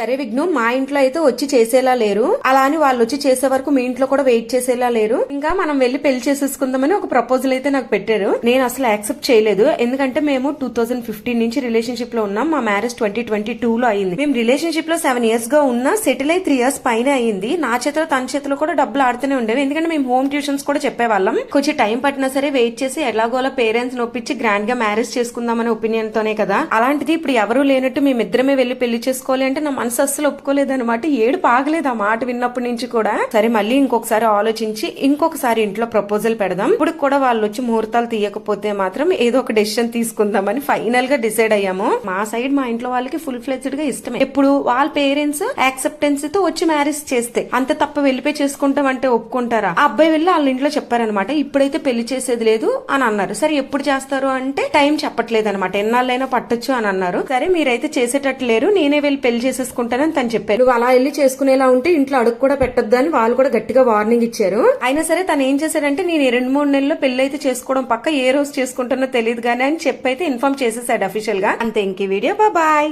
సరే విఘ్ను మా ఇంట్లో అయితే వచ్చి చేసేలా లేరు. అలా అని వాళ్ళు వచ్చి చేసే వరకు మీ ఇంట్లో కూడా వెయిట్ చేసేలా లేరు. ఇంకా మనం వెళ్ళి పెళ్ళి చేసేసుకుందామని ఒక ప్రపోజల్ అయితే నాకు పెట్టారు. నేను అసలు యాక్సెప్ట్ చేయలేదు. ఎందుకంటే మేము టూ థౌసండ్ ఫిఫ్టీన్ నుంచి రిలేషన్షిప్లో ఉన్నాం. మా మ్యారేజ్ ట్వంటీ ట్వంటీ టూ లో అయింది. మేము రిలేషన్షిప్లో సెవెన్ ఇయర్స్గా ఉన్నా సెటిల్ అయి త్రీ ఇయర్స్ పైన అయింది. నా చేతిలో తన చేతిలో కూడా డబ్బులు ఆడుతూనే ఉండేవి. ఎందుకంటే మేము హోమ్ ట్యూషన్స్ కూడా చెప్పేవాళ్ళం. కొంచెం టైం పట్టినా సరే వెయిట్ చేసి ఎలాగోలా పేరెంట్స్ నొప్పించి గ్రాండ్గా మ్యారేజ్ చేసుకుందామనే ఒపీనియన్ తోనే కదా. అలాంటిది ఇప్పుడు ఎవరు లేనట్టు మేమిద్దరమే వెళ్ళి పెళ్ళి చేసుకోవాలి అంటే నా మనసు అస్సలు ఒప్పుకోలేదన్నమాట. ఏడు పాగలేదు ఆ మాట విన్నప్పటి నుంచి కూడా. సరే మళ్ళీ ఇంకొకసారి ఆలోచించి ఇంకొకసారి ఇంట్లో ప్రపోజల్ పెడదాం. ఇప్పుడు కూడా వాళ్ళు వచ్చి ముహూర్తాలు తీయకపోతే మాత్రం ఏదో ఒక డెసిషన్ తీసుకుందామని ఫైనల్గా డిసైడ్ అయ్యాము. మా సైడ్ మా ఇంట్లో వాళ్ళకి ఫుల్ ఫ్లెజ్డ్గా ఇష్టమే. ఇప్పుడు వాళ్ళ పేరెంట్స్ యాక్సెప్టెన్స్తో వచ్చి మ్యారేజ్ చేస్తే అంత తప్ప వెళ్ళిపోయి చేసుకుంటాం అంటే ఒప్పుకుంటారా? ఆ అబ్బాయి వెళ్ళి వాళ్ళ ఇంట్లో చెప్పారనమాట ఇప్పుడైతే పెళ్ళి చేసేది లేదు అని అన్నారు. సరే ఎప్పుడు చేస్తారు అంటే టైం చెప్పట్లేదు అనమాట ఎన్నాళ్ళైనా పట్టొచ్చు అని అన్నారు. సరే మీరైతే చేసేటట్టు లేరు. నేనే వెళ్ళి పెళ్ళి చేసేసుకుంటానని తను చెప్పారు. నువ్వు అలా వెళ్ళి చేసుకునేలా ఉంటే ఇంట్లో అడుగు కూడా పెట్టొద్దు అని వాళ్ళు కూడా గట్టిగా వార్నింగ్ ఇచ్చారు. అయినా సరే తను ఏం చేశాడంటే నేను రెండు మూడు నెలల్లో పెళ్ళి అయితే చేసుకోవడం పక్క ఏ రోజు చేసుకుంటానో తెలియదు కానీ అని చెప్పి అయితే ఇన్ఫార్మ్ చేసేసాడు అఫీషియల్గా. అంతే ఇంక వీడియో బాయ్